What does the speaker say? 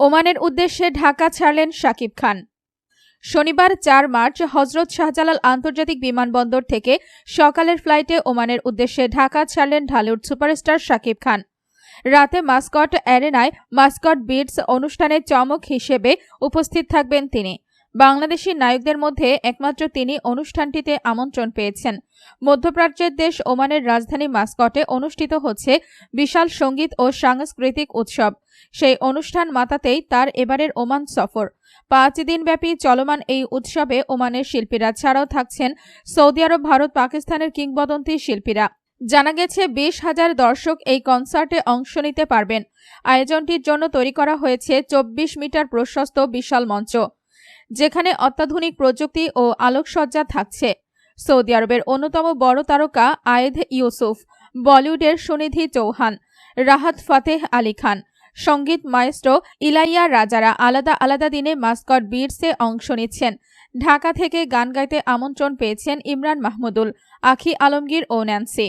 ওমানের উদ্দেশ্যে ঢাকা ছাড়লেন শাকিব খান। শনিবার চার মার্চ হজরত শাহজালাল আন্তর্জাতিক বিমানবন্দর থেকে সকালের ফ্লাইটে ওমানের উদ্দেশ্যে ঢাকা ছাড়লেন ঢালিউড সুপারস্টার শাকিব খান। রাতে মাস্কট অ্যারেনায় মাস্কট বিটস অনুষ্ঠানে চমক হিসেবে উপস্থিত থাকবেন তিনি। বাংলাদেশি নায়কদের মধ্যে একমাত্র তিনি অনুষ্ঠানটিতে আমন্ত্রণ পেয়েছেন। মধ্যপ্রাচ্যের দেশ ওমানের রাজধানী মাস্কটে অনুষ্ঠিত হচ্ছে বিশাল সংগীত ও সাংস্কৃতিক উৎসব। সেই অনুষ্ঠান মাতাতেই তার এবারের ওমান সফর। পাঁচ দিনব্যাপী চলমান এই উৎসবে ওমানের শিল্পীরা ছাড়াও থাকছেন সৌদি আরব, ভারত, পাকিস্তানের কিংবদন্তি শিল্পীরা। জানা গেছে, বিশ হাজার দর্শক এই কনসার্টে অংশ নিতে পারবেন। আয়োজনটির জন্য তৈরি করা হয়েছে চব্বিশ মিটার প্রশস্ত বিশাল মঞ্চ। যেখানে অত্যাধুনিক প্রযুক্তি ও আলোকসজ্জা থাকছে। সৌদি আরবের অন্যতম বড় তারকা আয়েদ ইউসুফ, বলিউডের সুনিধি চৌহান, রাহাত ফাতেহ আলী খান, সংগীত মায়েস্ট্রো ইলাইয়া রাজারা আলাদা আলাদা দিনে মাস্কট বিটসে অংশ নিচ্ছেন। ঢাকা থেকে গান গাইতে আমন্ত্রণ পেয়েছেন ইমরান মাহমুদুল, আখি আলমগীর ও ন্যান্সি।